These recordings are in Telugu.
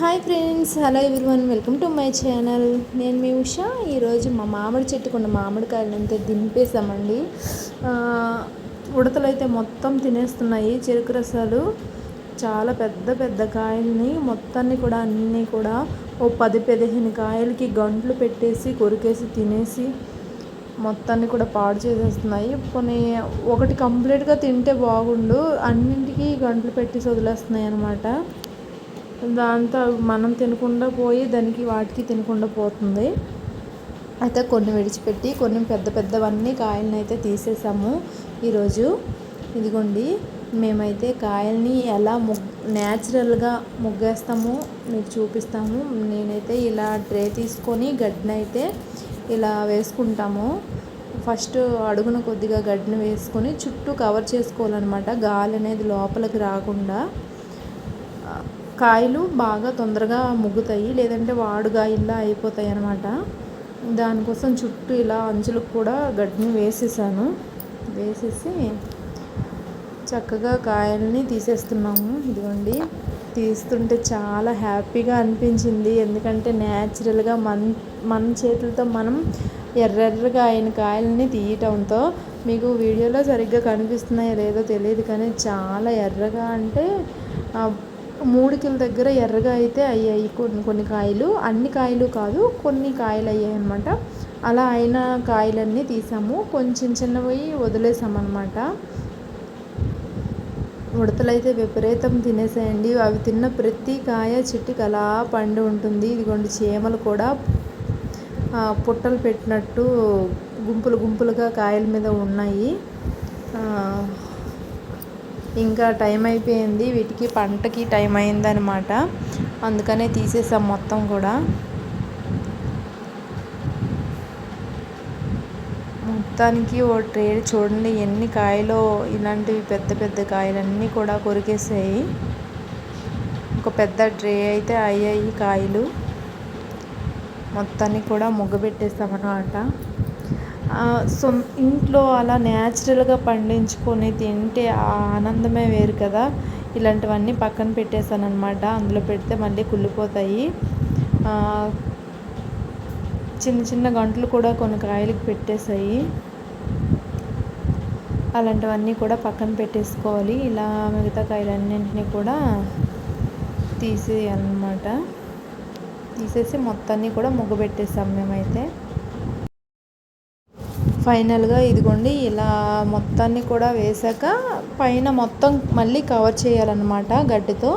Hi friends hello everyone welcome to my channel నేను మీ ఉష. ఈరోజు మా మామిడి చెట్టుకున్న మామిడికాయలు అంతా దింపేసామండి ఉడతలు అయితే మొత్తం తినేస్తున్నాయి. చెరుకు రసాలు చాలా పెద్ద పెద్ద కాయల్ని మొత్తాన్ని కూడా అన్నీ కూడా ఓ పది పదిహేను కాయలకి గంటలు పెట్టేసి కొరికేసి తినేసి మొత్తాన్ని కూడా పాడు చేసేస్తున్నాయి. కొన్ని ఒకటి కంప్లీట్గా తింటే బాగుండు. అన్నింటికి గంటలు పెట్టేసి వదిలేస్తున్నాయి అనమాట దాంతో మనం తినకుండా పోయి దానికి వాటికి తినకుండా పోతుంది. అయితే కొన్ని విడిచిపెట్టి కొన్ని పెద్ద పెద్దవన్నీ కాయలను అయితే తీసేసాము ఈరోజు. ఇదిగోండి మేమైతే కాయల్ని ఎలా ముగ్ న్యాచురల్గా ముగ్గేస్తామో మీకు చూపిస్తాము. నేనైతే ఇలా ట్రే తీసుకొని గడ్డనైతే ఇలా వేసుకుంటాము. ఫస్ట్ అడుగున కొద్దిగా గడ్డిని వేసుకొని చుట్టూ కవర్ చేసుకోవాలన్నమాట. గాలి అనేది లోపలికి రాకుండా. కాయలు బాగా తొందరగా ముగ్గుతాయి లేదంటే వాడుగాయల్లా అయిపోతాయి అన్నమాట. దానికోసం చుట్టూ ఇలా అంచులకు కూడా గడ్డిని వేసేసాను. వేసేసి చక్కగా కాయల్ని తీసేస్తున్నాము. ఇదిగోండి తీస్తుంటే చాలా హ్యాపీగా అనిపించింది. ఎందుకంటే న్యాచురల్గా మన మన చేతులతో మనం ఎర్రెర్రగా అయిన కాయలని తీయటంతో మీకు వీడియోలో సరిగ్గా కనిపిస్తున్నాయో లేదో తెలియదు కానీ చాలా ఎర్రగా అంటే మూడుకిల దగ్గర ఎర్రగా అయితే అయ్యాయి కొన్ని కొన్ని కాయలు. అన్ని కాయలు కాదు కొన్ని కాయలు అయ్యాయి అనమాట అలా అయిన కాయలన్నీ తీసాము. కొంచెం చిన్నవి వదిలేసామన్నమాట. ఉడతలు అయితే విపరీతం తినేసాయండి. అవి తిన్న ప్రతి కాయ చెట్టుకి అలా పండు ఉంటుంది. ఇదిగోండి చీమలు కూడా. పుట్టలు పెట్టినట్టు గుంపులు గుంపులుగా కాయల మీద ఉన్నాయి. ఇంకా టైం అయిపోయింది. వీటికి పంటకి టైం అయిందనమాట అందుకనే తీసేసాం మొత్తం కూడా. మొత్తానికి ఓ ట్రే చూడండి. ఎన్ని కాయలు ఇలాంటివి పెద్ద పెద్ద కాయలన్నీ కూడా కొరికేసాయి. ఒక పెద్ద ట్రే అయితే అయ్యాయి కాయలు. మొత్తాన్ని కూడా ముగ్గబెట్టేస్తామన్నమాట సో ఇంట్లో అలా న్యాచురల్గా పండించుకొని తింటే ఆ ఆనందమే వేరు కదా. ఇలాంటివన్నీ పక్కన పెట్టేశాను అనమాట అందులో పెడితే మళ్ళీ కుళ్ళిపోతాయి. చిన్న చిన్న గంటలు కూడా కొన్ని కాయలకి పెట్టేశాయి. అలాంటివన్నీ కూడా పక్కన పెట్టేసుకోవాలి. ఇలా మిగతా కాయలన్నింటినీ కూడా తీసేయాలన్నమాట తీసేసి మొత్తాన్ని కూడా ముగ్గు పెట్టేసాం మేమైతే. ఫైనల్గా ఇదిగోండి ఇలా మొత్తాన్ని కూడా వేసాక పైన మొత్తం మళ్ళీ కవర్ చేయాలన్నమాట గడ్డితో.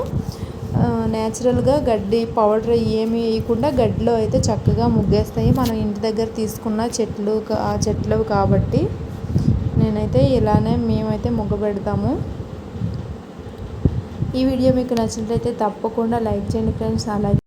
న్యాచురల్గా గడ్డి పౌడర్ ఏమి వేయకుండా గడ్డిలో అయితే చక్కగా ముగ్గేస్తాయి. మనం ఇంటి దగ్గర తీసుకున్న చెట్లు ఆ చెట్లు కాబట్టి నేనైతే ఇలానే మేమైతే ముగ్గు పెడతాము ఈ వీడియో మీకు నచ్చినట్లయితే తప్పకుండా లైక్ చేయండి ఫ్రెండ్స్. అలాగే